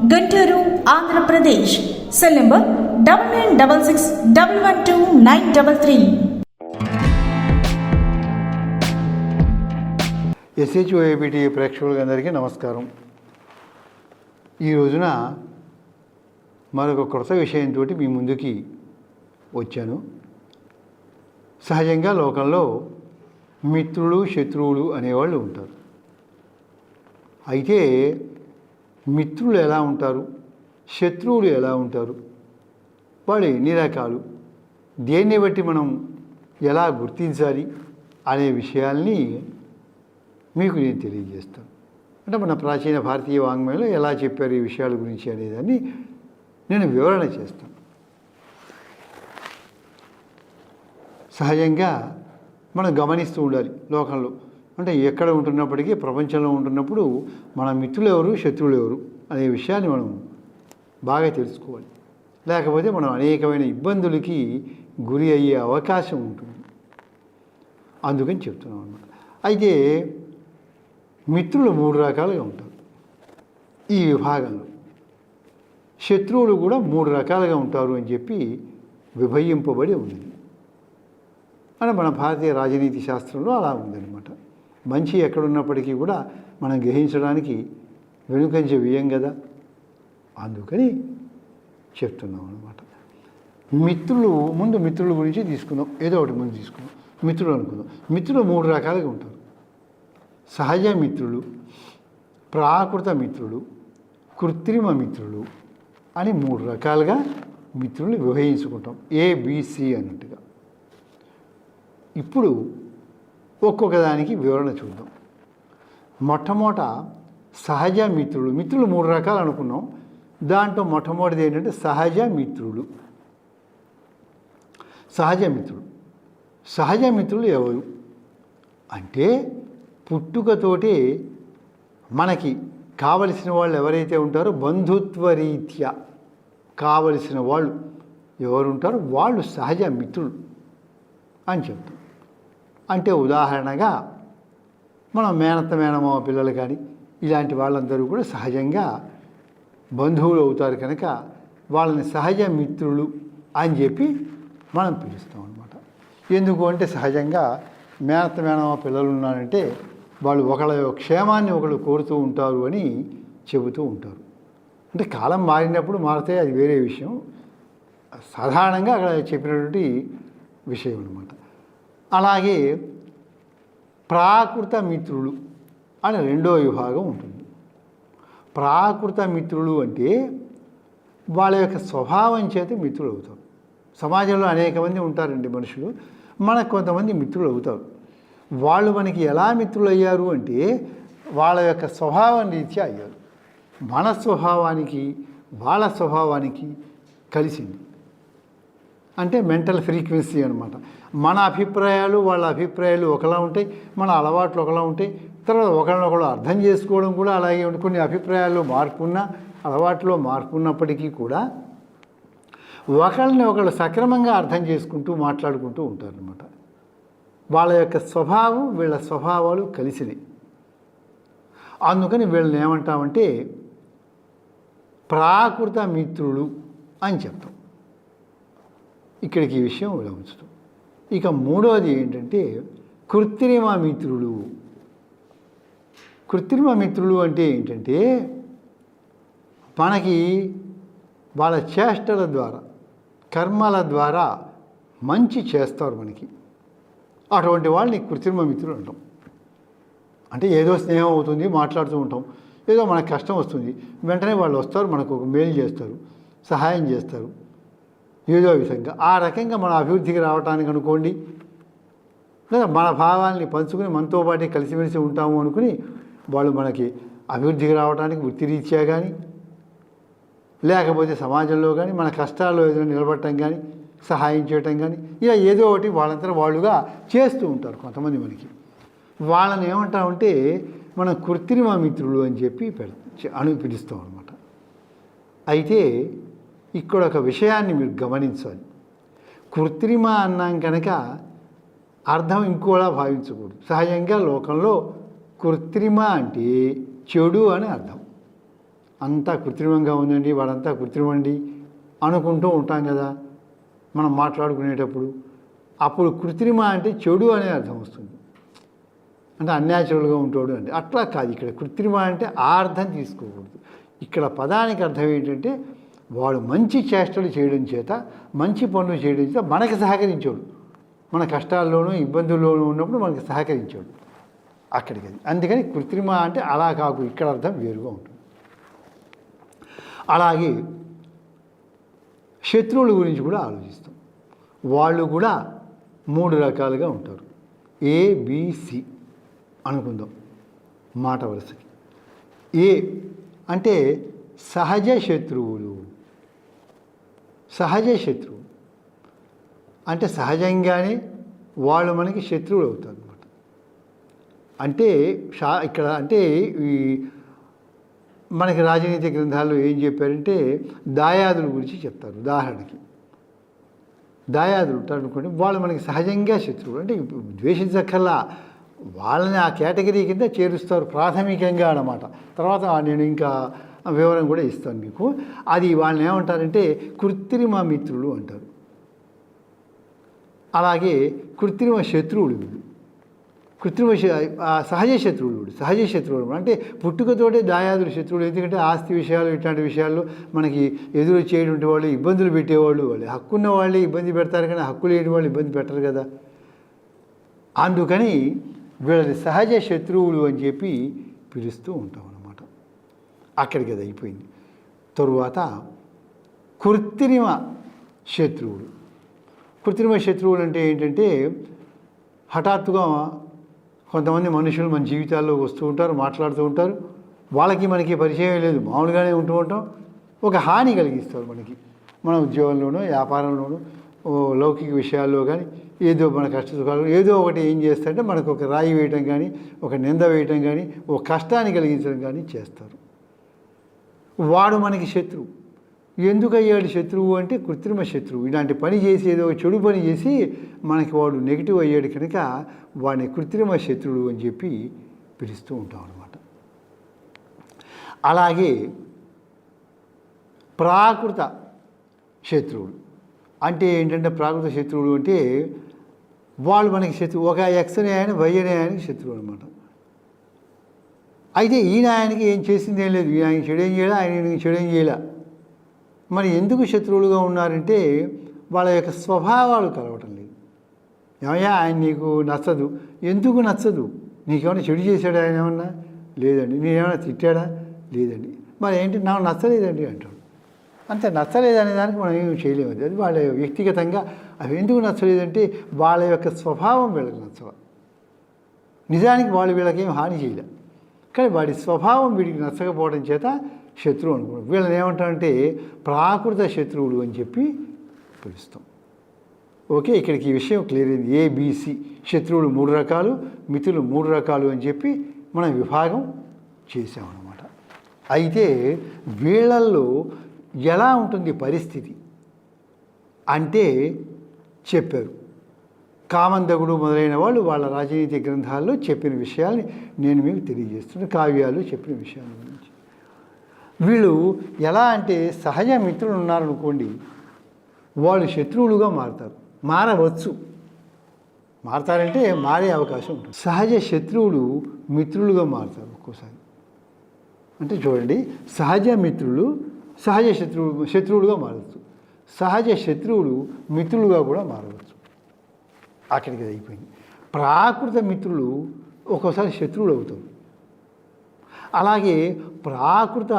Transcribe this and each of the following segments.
Guntur Andhra Pradesh. Cell number double nine double six double one two nine double three. ఎస్హెచ్ఓఏబిటి ప్రేక్షకులందరికీ నమస్కారం. ఈ రోజున మరొక కొత్త విషయంతో మీ ముందుకి వచ్చాను. సహజంగా లోకంలో మిత్రులు శత్రువులు అనేవాళ్ళు ఉంటారు. అయితే మిత్రులు ఎలా ఉంటారు? శత్రువులు ఎలా ఉంటారు? వాడు ఎన్ని రకాలు దేన్ని బట్టి మనం ఎలా గుర్తించాలి అనే విషయాల్ని మీకు నేను తెలియజేస్తాను. అంటే మన ప్రాచీన భారతీయ వాంగ్మయంలో ఎలా చెప్పారు ఈ విషయాల గురించి అనేదాన్ని నేను వివరణ చేస్తాను. సహజంగా మనం గమనిస్తూ ఉండాలి లోకంలో. అంటే ఎక్కడ ఉంటున్నప్పటికీ ప్రపంచంలో ఉంటున్నప్పుడు మన మిత్రులు ఎవరు శత్రువులు ఎవరు అనే విషయాన్ని మనం బాగా తెలుసుకోవాలి. లేకపోతే మనం అనేకమైన ఇబ్బందులకి గురి అయ్యే అవకాశం ఉంటుంది. అందుకని చెప్తున్నాం అన్నమాట. అయితే మిత్రులు మూడు రకాలుగా ఉంటారు. ఈ విభాగంలో శత్రువులు కూడా మూడు రకాలుగా ఉంటారు అని చెప్పి విభజింపబడి ఉంది. అని మన భారతీయ రాజనీతి శాస్త్రంలో అలా ఉందన్నమాట. మంచి ఎక్కడున్నప్పటికీ కూడా మనం గ్రహించడానికి వెనుకంజ వ్యయం కదా అందుకని చెప్తున్నాం అనమాట మిత్రులు ముందు మిత్రుల గురించి తీసుకుందాం. ఏదో ఒకటి ముందు తీసుకుందాం. మిత్రులు అనుకుందాం. మిత్రులు మూడు రకాలుగా ఉంటారు. సహజ మిత్రులు ప్రాకృత మిత్రులు కృత్రిమ మిత్రులు అని మూడు రకాలుగా మిత్రుల్ని విభజించుకుంటాం ఏబిసి అన్నట్టుగా. ఇప్పుడు ఒక్కొక్క దానికి వివరణ చూద్దాం. మొట్టమొదట సహజ మిత్రులు మిత్రులు మూడు రకాలు అనుకున్నాం. దాంట్లో మొట్టమొదటిది ఏంటంటే సహజ మిత్రులు. సహజ మిత్రులు. సహజ మిత్రులు ఎవరు? అంటే పుట్టుకతోటి మనకి కావలసిన వాళ్ళు ఎవరైతే ఉంటారో బంధుత్వ రీత్యా కావలసిన వాళ్ళు ఎవరు ఉంటారో వాళ్ళు సహజ మిత్రులు అని చెప్తాం. అంటే ఉదాహరణగా మనం మేనత్త మేనమామ పిల్లలు కానీ ఇలాంటి వాళ్ళందరూ కూడా సహజంగా బంధువులు అవుతారు కనుక వాళ్ళని సహజ మిత్రులు అని చెప్పి మనం పిలుస్తాం అనమాట ఎందుకు అంటే సహజంగా మేనత్త మేనమామ పిల్లలు ఉన్నారంటే వాళ్ళు ఒకళ్ళ యొక్క క్షేమాన్ని ఒకళ్ళు కోరుతూ ఉంటారు అని చెబుతూ ఉంటారు. అంటే కాలం మారినప్పుడు మారితే అది వేరే విషయం. సాధారణంగా అక్కడ చెప్పినటువంటి విషయం అనమాట అలాగే ప్రాకృత మిత్రులు అని రెండో విభాగం ఉంటుంది. ప్రాకృత మిత్రులు అంటే వాళ్ళ యొక్క స్వభావం చేత మిత్రులు అవుతారు సమాజంలో అనేక మంది ఉంటారండి మనుషులు. మనకు కొంతమంది మిత్రులు అవుతారు. వాళ్ళు మనకి ఎలా మిత్రులు అయ్యారు అంటే వాళ్ళ యొక్క స్వభావం రీత్యా అయ్యారు. మన స్వభావానికి వాళ్ళ స్వభావానికి కలిసింది. అంటే మెంటల్ ఫ్రీక్వెన్సీ అనమాట మన అభిప్రాయాలు వాళ్ళ అభిప్రాయాలు ఒకలా ఉంటాయి మన అలవాట్లు ఒకలా ఉంటాయి. తర్వాత ఒకరినొకరు అర్థం చేసుకోవడం కూడా అలాగే ఉంటుంది. కొన్ని అభిప్రాయాల్లో మార్పున్నా అలవాట్లో మార్పు ఉన్నప్పటికీ కూడా ఒకళ్ళని ఒకళ్ళు సక్రమంగా అర్థం చేసుకుంటూ మాట్లాడుకుంటూ ఉంటారనమాట వాళ్ళ యొక్క స్వభావం వీళ్ళ స్వభావాలు కలిసినాయి అందుకని వీళ్ళని ఏమంటామంటే ప్రాకృత మిత్రులు అని చెప్తాం. ఇక్కడికి ఈ విషయం ఉంచుతాం ఇక మూడవది ఏంటంటే కృత్రిమ మిత్రులు. కృత్రిమ మిత్రులు అంటే ఏంటంటే మనకి వాళ్ళ చేష్టల ద్వారా కర్మల ద్వారా మంచి చేస్తారు మనకి. అటువంటి వాళ్ళని కృత్రిమ మిత్రులు అంటాం. అంటే ఏదో స్నేహం అవుతుంది మాట్లాడుతూ ఉంటాం. ఏదో మనకు కష్టం వస్తుంది. వెంటనే వాళ్ళు వస్తారు మనకు ఒక మేలు చేస్తారు సహాయం చేస్తారు. ఏదో విధంగా ఆ రకంగా మన అభివృద్ధికి రావడానికి అనుకోండి లేదా మన భావాల్ని పంచుకుని మనతో పాటే కలిసిమెలిసి ఉంటాము అనుకుని వాళ్ళు మనకి అభివృద్ధికి రావడానికి వృత్తిరీత్యా కానీ లేకపోతే సమాజంలో కానీ మన కష్టాల్లో ఏదైనా నిలబడటం కానీ సహాయం చేయటం కానీ ఇలా ఏదో ఒకటి వాళ్ళంతా వాళ్ళుగా చేస్తూ ఉంటారు కొంతమంది మనకి. వాళ్ళని ఏమంటామంటే మనం కృత్రిమ మిత్రులు అని చెప్పి పెడ అను పిలుస్తాం అనమాట అయితే ఇక్కడ ఒక విషయాన్ని మీరు గమనించాలి. కృత్రిమ అన్నాం కనుక అర్థం ఇంకోలా భావించకూడదు. సహజంగా లోకంలో కృత్రిమ అంటే చెడు అని అర్థం. అంతా కృత్రిమంగా ఉందండి వాడంతా కృత్రిమండి అనుకుంటూ ఉంటాం కదా మనం మాట్లాడుకునేటప్పుడు. అప్పుడు కృత్రిమ అంటే చెడు అనే అర్థం వస్తుంది. అంటే అన్యాచురల్గా ఉంటాడు అంటే. అట్లా కాదు ఇక్కడ కృత్రిమ అంటే ఆ అర్థం తీసుకోకూడదు. ఇక్కడ పదానికి అర్థం ఏంటంటే వాడు మంచి చేష్టలు చేయడం చేత మంచి పనులు చేయడం చేత మనకి సహకరించాడు మన కష్టాల్లోనూ ఇబ్బందుల్లోనూ ఉన్నప్పుడు మనకి సహకరించాడు అక్కడికి అందుకని కృత్రిమ అంటే అలా కాకు ఇక్కడ అర్థం వేరుగా ఉంటుంది. అలాగే శత్రువుల గురించి కూడా ఆలోచిస్తాం. వాళ్ళు కూడా మూడు రకాలుగా ఉంటారు. ఏబిసి అనుకుందాం. మాట వరుసకి. ఏ అంటే సహజ శత్రువులు. సహజ శత్రువు. అంటే సహజంగానే వాళ్ళు మనకి శత్రువులు అవుతారు అనమాట అంటే షా ఇక్కడ అంటే ఈ మనకి రాజనీతి గ్రంథాల్లో ఏం చెప్పారంటే దాయాదుల గురించి చెప్తారు ఉదాహరణకి. దాయాదులు ఉంటారు అనుకోండి వాళ్ళు మనకి సహజంగా శత్రువులు. అంటే ద్వేషించక్కల్లా వాళ్ళని ఆ కేటగిరీ కింద చేరుస్తారు ప్రాథమికంగా అన్నమాట. తర్వాత నేను ఇంకా వివరం కూడా ఇస్తాను మీకు. అది వాళ్ళని ఏమంటారంటే కృత్రిమ మిత్రులు అంటారు. అలాగే కృత్రిమ శత్రువులు వీళ్ళు. కృత్రిమ సహజ శత్రువులు వీడు సహజ శత్రువులు అంటే పుట్టుకతోటే దాయాదులు శత్రువులు. ఎందుకంటే ఆస్తి విషయాలు ఇట్లాంటి విషయాల్లో మనకి ఎదురు చేయటువంటి వాళ్ళు ఇబ్బందులు పెట్టేవాళ్ళు వాళ్ళు. హక్కున్న వాళ్ళే ఇబ్బంది పెడతారు కానీ హక్కు లేని వాళ్ళు ఇబ్బంది పెట్టరు కదా. అందుకని వీళ్ళని సహజ శత్రువులు అని చెప్పి పిలుస్తూ ఉంటాం అక్కడికి అది అయిపోయింది. తరువాత కృత్రిమ శత్రువుడు కృత్రిమ శత్రువులు అంటే ఏంటంటే హఠాత్తుగా కొంతమంది మనుషులు మన జీవితాల్లో వస్తూ ఉంటారు మాట్లాడుతూ ఉంటారు. వాళ్ళకి మనకి పరిచయం లేదు. మామూలుగానే ఉంటూ ఉంటాం. ఒక హాని కలిగిస్తారు మనకి. మన ఉద్యోగంలోనో వ్యాపారంలోనో ఓ లౌకిక విషయాల్లో కానీ ఏదో మన కష్ట సుఖాలు ఏదో ఒకటి ఏం చేస్తారంటే మనకు ఒక రాయి వేయటం కానీ ఒక నింద వేయటం కానీ ఒక కష్టాన్ని కలిగించడం కానీ చేస్తారు. వాడు మనకి శత్రువు. ఎందుకయ్యాడు శత్రువు అంటే కృత్రిమ శత్రువు. ఇలాంటి పని చేసి ఏదో చెడు పని చేసి మనకి వాడు నెగిటివ్ అయ్యాడు కనుక వాడిని కృత్రిమ శత్రువుడు అని చెప్పి పిలుస్తూ ఉంటాం అనమాట అలాగే ప్రాకృత శత్రువులు. అంటే ఏంటంటే ప్రాకృత శత్రువులు అంటే వాళ్ళు మనకి శత్రువు. ఒక ఎక్స్ అనే ఆయన వై అనే ఆయనకి శత్రువు అనమాట అయితే ఈయన ఆయనకి ఏం చేసింది ఏం లేదు. ఈయన ఆయన చెడేం చేయలే ఆయన ఈయనకి చెడేం చేయలే. మరి ఎందుకు శత్రువులుగా ఉన్నారంటే వాళ్ళ యొక్క స్వభావాలు కలవటం లేదు. ఏమయ్యా ఆయన నీకు నచ్చదు. ఎందుకు నచ్చదు? నీకేమైనా చెడు చేశాడా ఆయన ఏమన్నా? లేదండి. నేనేమైనా తిట్టాడా? లేదండి. మరి ఏంటి? నాకు నచ్చలేదండి అంటాడు. అంతే నచ్చలేదు దానికి మనం ఏమి చేయలేము. అది వాళ్ళ వ్యక్తిగతంగా అవి ఎందుకు నచ్చలేదంటే వాళ్ళ యొక్క స్వభావం వీళ్ళకి నచ్చవ? నిజానికి వాళ్ళు వీళ్ళకేం హాని చేయలేదు కానీ వాడి స్వభావం వీడికి నచ్చకపోవడం చేత శత్రువు అనుకున్నాం వీళ్ళని ఏమంటారంటే ప్రాకృత శత్రువులు అని చెప్పి పిలుస్తాం. ఓకే ఇక్కడికి ఈ విషయం క్లియర్ అయింది. ఏబిసి శత్రువులు మూడు రకాలు మిత్రులు మూడు రకాలు అని చెప్పి మనం విభాగం చేసామన్నమాట అయితే వీళ్ళల్లో ఎలా ఉంటుంది పరిస్థితి? అంటే చెప్పారు. కామందగుడు మొదలైన వాళ్ళు వాళ్ళ రాజనీతి గ్రంథాల్లో చెప్పిన విషయాల్ని నేను మీకు తెలియజేస్తున్నాను కావ్యాలు చెప్పిన విషయాల గురించి. వీళ్ళు ఎలా అంటే సహజ మిత్రులు ఉన్నారనుకోండి వాళ్ళు శత్రువులుగా మారతారు మారవచ్చు. మారతారంటే మారే అవకాశం ఉంటుంది. సహజ శత్రువులు మిత్రులుగా మారుతారు ఒక్కోసారి. అంటే చూడండి సహజ మిత్రులు సహజ శత్రువు శత్రువులుగా మారవచ్చు. సహజ శత్రువులు మిత్రులుగా కూడా మారవచ్చు. అక్కడికి అది అయిపోయింది. ప్రాకృత మిత్రులు ఒక్కోసారి శత్రువులు అవుతారు. అలాగే ప్రాకృత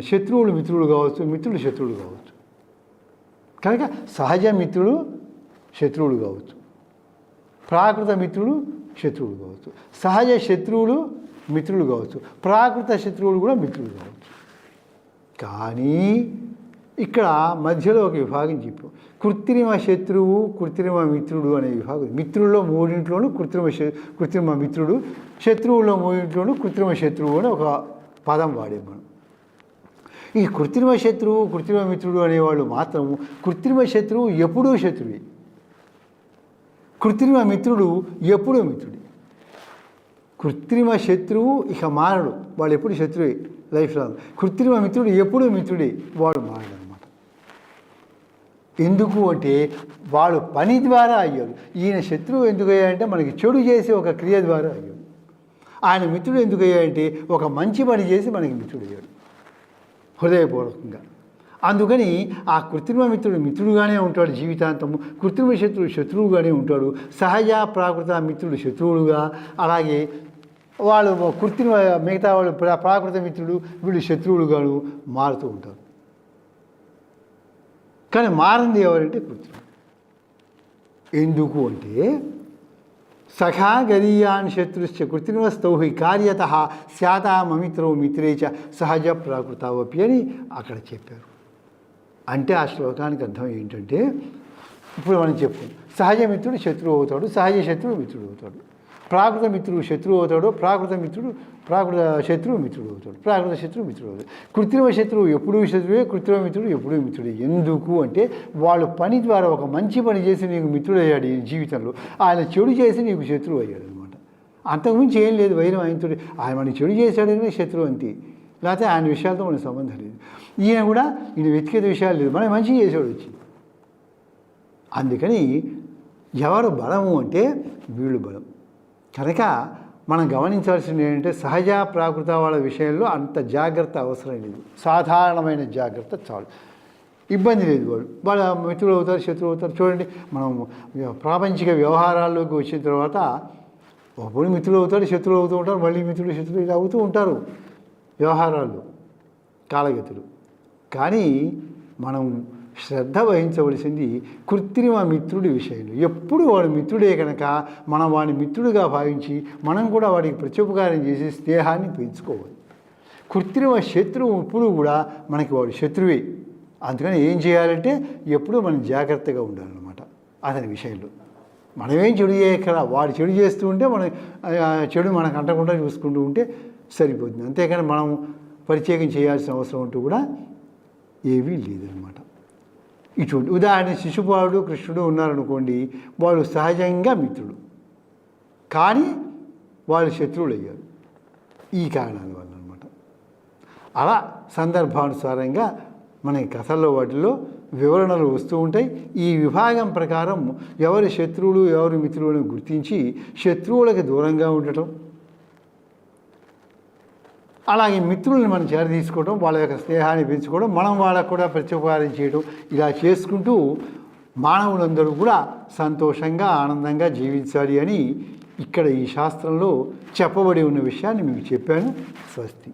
శత్రువులు మిత్రులు కావచ్చు మిత్రులు శత్రువులు కావచ్చు. కనుక సహజ మిత్రుడు శత్రువులు కావచ్చు. ప్రాకృత మిత్రుడు శత్రువులు కావచ్చు. సహజ శత్రువులు మిత్రులు కావచ్చు. ప్రాకృత శత్రువులు కూడా మిత్రులు కావచ్చు. కానీ ఇక్కడ మధ్యలో ఒక విభాగం చెప్పు. కృత్రిమ శత్రువు కృత్రిమ మిత్రుడు అనే విభాగం. మిత్రుల్లో మూడింట్లోనూ కృత్రిమ కృత్రిమ మిత్రుడు శత్రువుల్లో మూడింట్లోనూ కృత్రిమ శత్రువు అని ఒక పదం వాడే మనం. ఈ కృత్రిమ శత్రువు కృత్రిమ మిత్రుడు అనేవాళ్ళు మాత్రం కృత్రిమ శత్రువు ఎప్పుడూ శత్రువే. కృత్రిమ మిత్రుడు ఎప్పుడూ మిత్రుడే. కృత్రిమ శత్రువు ఇక మారడు. వాళ్ళు ఎప్పుడు శత్రువే లైఫ్ లాంగ్ కృత్రిమ మిత్రుడు ఎప్పుడూ మిత్రుడే. వాడు మారడు. ఎందుకు అంటే వాడు పని ద్వారా అయ్యాడు ఈయన శత్రువు ఎందుకు అయ్యాడంటే మనకి చెడు చేసి ఒక క్రియ ద్వారా అయ్యాడు. ఆయన మిత్రుడు ఎందుకు అయ్యాడంటే ఒక మంచి పని చేసి మనకి మిత్రుడు అయ్యాడు. హృదయపూర్వకంగా. అందుకని ఆ కృత్రిమ మిత్రుడు మిత్రుడుగానే ఉంటాడు జీవితాంతము. కృత్రిమ శత్రువు శత్రువుగానే ఉంటాడు. సహజ ప్రాకృత మిత్రుడు శత్రువులుగా అలాగే వాళ్ళు కృత్రిమ మిగతా వాళ్ళు ప్రా- ప్రాకృత మిత్రుడు వీళ్ళు శత్రువులుగాను మారుతూ ఉంటారు. కానీ మారింది ఎవరంటే కృత్రిమ ఎందుకు అంటే సఖా గరీయాన్ శత్రుశ్చ కృత్రిమస్థౌ హి కార్యత స్యాతా మమిత్రో మిత్రే చ సహజ ప్రాకృతావపి అని అక్కడ చెప్పారు. అంటే ఆ శ్లోకానికి అర్థం ఏంటంటే ఇప్పుడు మనం చెప్పుకుందాం. సహజ మిత్రుడు శత్రువు అవుతాడు సహజ శత్రువు మిత్రుడు అవుతాడు. ప్రాకృత మిత్రుడు శత్రువు అవుతాడు ప్రాకృత మిత్రుడు ప్రాకృత శత్రువు మిత్రుడు అవుతాడు. ప్రాకృత శత్రువు మిత్రుడు అవుతాడు. కృత్రిమ శత్రువు ఎప్పుడూ శత్రువే కృత్రిమ మిత్రుడు ఎప్పుడూ మిత్రుడే. ఎందుకు అంటే వాళ్ళు పని ద్వారా ఒక మంచి పని చేసి నీకు మిత్రుడయ్యాడు ఈ జీవితంలో. ఆయన చెడు చేసి నీకు శత్రువు అయ్యాడు అనమాట అంతకుమించి ఏం లేదు వైరం ఆయనతో ఆయన మనకి చెడు చేశాడనే శత్రువు అంతే. లేకపోతే ఆయన విషయాలతో మనకు సంబంధం లేదు. ఈయన కూడా ఈయన వ్యక్తిగత విషయాలు లేదు. మనం మంచి చేసాడు వచ్చి అందుకని ఎవరు బలము అంటే వీళ్ళు బలం. కనుక మనం గమనించవలసింది ఏంటంటే సహజ ప్రాకృత వాళ్ళ విషయంలో అంత జాగ్రత్త అవసరం లేదు. సాధారణమైన జాగ్రత్త చాలు. ఇబ్బంది లేదు వాడు వాళ్ళ మిత్రులు అవుతారు శత్రువు అవుతారు. చూడండి మనం ప్రాపంచిక వ్యవహారాల్లోకి వచ్చిన తర్వాత ఒకప్పుడు మిత్రులు అవుతారు శత్రువులు అవుతూ ఉంటారు మళ్ళీ మిత్రులు శత్రువులు ఇలా అవుతూ ఉంటారు వ్యవహారాల్లో కాలగతులు. కానీ మనం శ్రద్ధ వహించవలసింది కృత్రిమ మిత్రుడి విషయంలో. ఎప్పుడు వాడు మిత్రుడే కనుక మనం వాడిని మిత్రుడిగా భావించి మనం కూడా వాడికి ప్రత్యుపకారం చేసి స్నేహాన్ని పెంచుకోవాలి. కృత్రిమ శత్రువు ఎప్పుడు కూడా మనకి వాడు శత్రువే. అందుకని ఏం చేయాలంటే ఎప్పుడూ మనం జాగ్రత్తగా ఉండాలన్నమాట అతని విషయంలో. మనమేం చెడు చేయక్కర వాడు చెడు చేస్తూ ఉంటే మనం ఆ చెడు మనకు అంటకుండా చూసుకుంటూ ఉంటే సరిపోతుంది. అంతేకాని మనం పరిచయం చేయాల్సిన అవసరం అంటూ కూడా ఏమీ లేదనమాట ఇటువంటి ఉదాహరణ శిశుపాలుడు కృష్ణుడు ఉన్నారనుకోండి వాళ్ళు సహజంగా మిత్రుడు. కానీ వాళ్ళు శత్రువులు అయ్యారు ఈ కారణాల వల్ల అనమాట అలా సందర్భానుసారంగా మన కథల్లో వాటిలో వివరణలు వస్తూ ఉంటాయి. ఈ విభాగం ప్రకారం ఎవరి శత్రువులు ఎవరి మిత్రులను గుర్తించి శత్రువులకు దూరంగా ఉండటం అలాగే మిత్రుల్ని మనం చేర తీసుకోవడం వాళ్ళ యొక్క స్నేహాన్ని పెంచుకోవడం మనం వాళ్ళకు కూడా ప్రత్యుపకారం చేయడం ఇలా చేసుకుంటూ మానవులందరూ కూడా సంతోషంగా ఆనందంగా జీవించాలి అని ఇక్కడ ఈ శాస్త్రంలో చెప్పబడి ఉన్న విషయాన్ని మీకు చెప్పాను. స్వస్తి.